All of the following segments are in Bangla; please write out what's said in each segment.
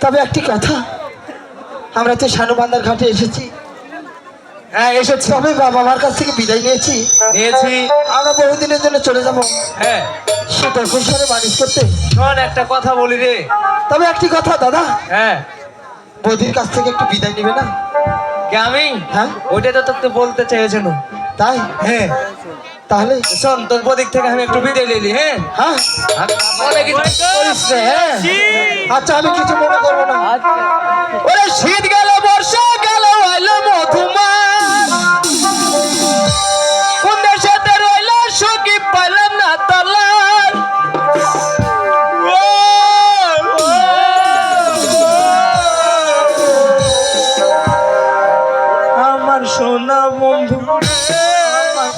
তবে একটি কথা আমরা তো শানুবান্দার ঘাটে এসেছি। হ্যাঁ এসেছি। তবে বাবা মার কাছ থেকে বিদায় নিয়েছি। নিয়েছি। আমরা বহুদিনের জন্য চলে যাব। হ্যাঁ। সে দক্ষিণ শহরে বাণিজ্য করতে। শোন একটা কথা বলি রে। তবে একটি কথা দাদা। হ্যাঁ। বৌদির কাছ থেকে একটু বিদায় নিবে না? আমি হ্যাঁ? ওইটা তো তোকে বলতে চেয়েছিল তাই? হ্যাঁ। তাহলে শোন তোর বদিক থেকে আমি একটু বিদায় নিলি হ্যাঁ? হ্যাঁ? হ্যাঁ? আচ্ছা আমি কিছু মনে করব না। ওরে শীত গেল বর্ষা গেল আইলো মধুমাস কোন দেশেতে রইল সুখী পাইলাম না। আমার সোনা বন্ধু আমার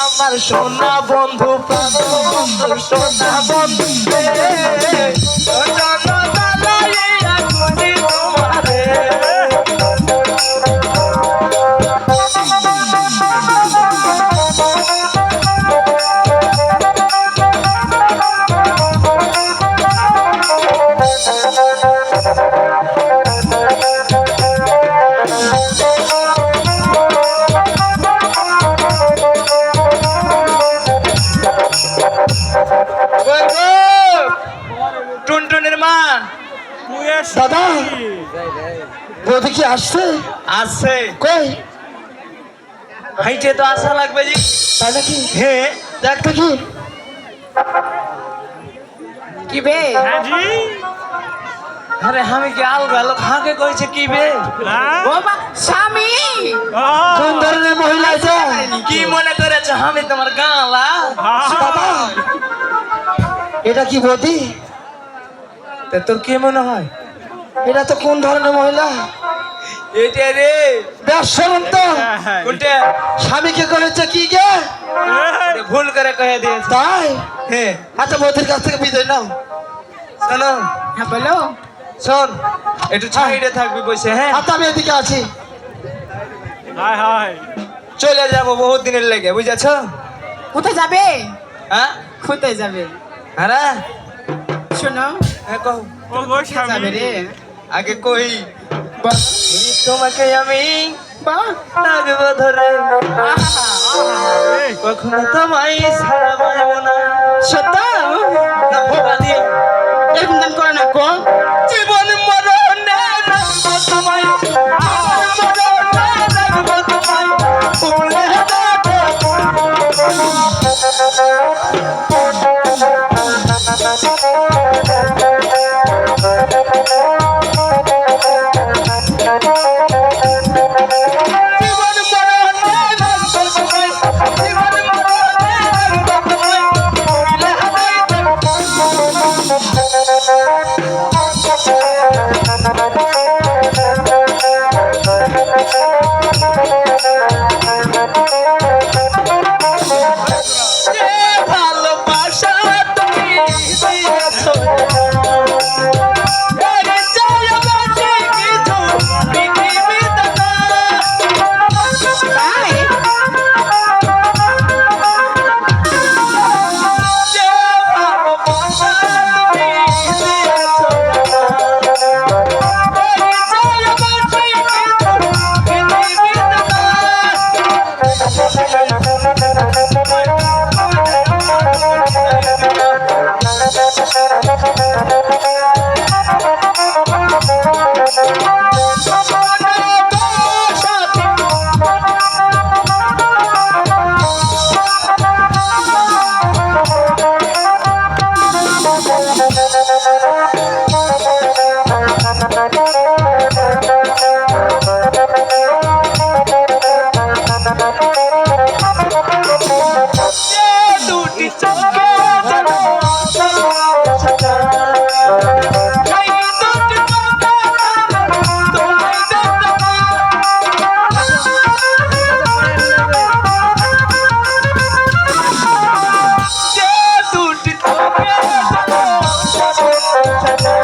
আমার সোনা বন্ধু সোনা বন্ধু। দাদা বৌদি কি আসছে? আছে কই? হাইটে তো আসা লাগবে জি তাই নাকি? হ্যাঁ দেখ দেখি। কি বে? জি। আরে আমি কি আল গেল হাকে কইছে কি বে? বাবা স্বামী! কোন ধরনের মহিলা আছে কি মনে করেছে? আমি তোমার গালা এটা কি বৌদি? তা তোর কি মনে হয়? এটা তো কোন ধরনের মহিলা? এটা রে। বেশ শুনুন তো। কোনটা? স্বামীকে করেছে কি গে? আরে ভুল করে কয়ে দিয়েছে। তাই? হ্যাঁ। আচ্ছা বৌদির কাছ থেকে বিদায় নাও। শোনো। হ্যাঁ বলো। শোন একটু সাইডে থাকবি বসে হ্যাঁ? আচ্ছা আমি এদিকে আছি। চলে যাব বহুত দিনের লেগে বুঝেছ? কোথায় যাবে? হ্যাঁ? কোথায় যাবে? আরে? শোনো। হ্যাঁ কও। কোথায় যাবে রে? আগে কই? তোমাকে আমি রাখব ধরে। কখনো তোমায় ছাড়া পাবো না। সত্য? না Chandra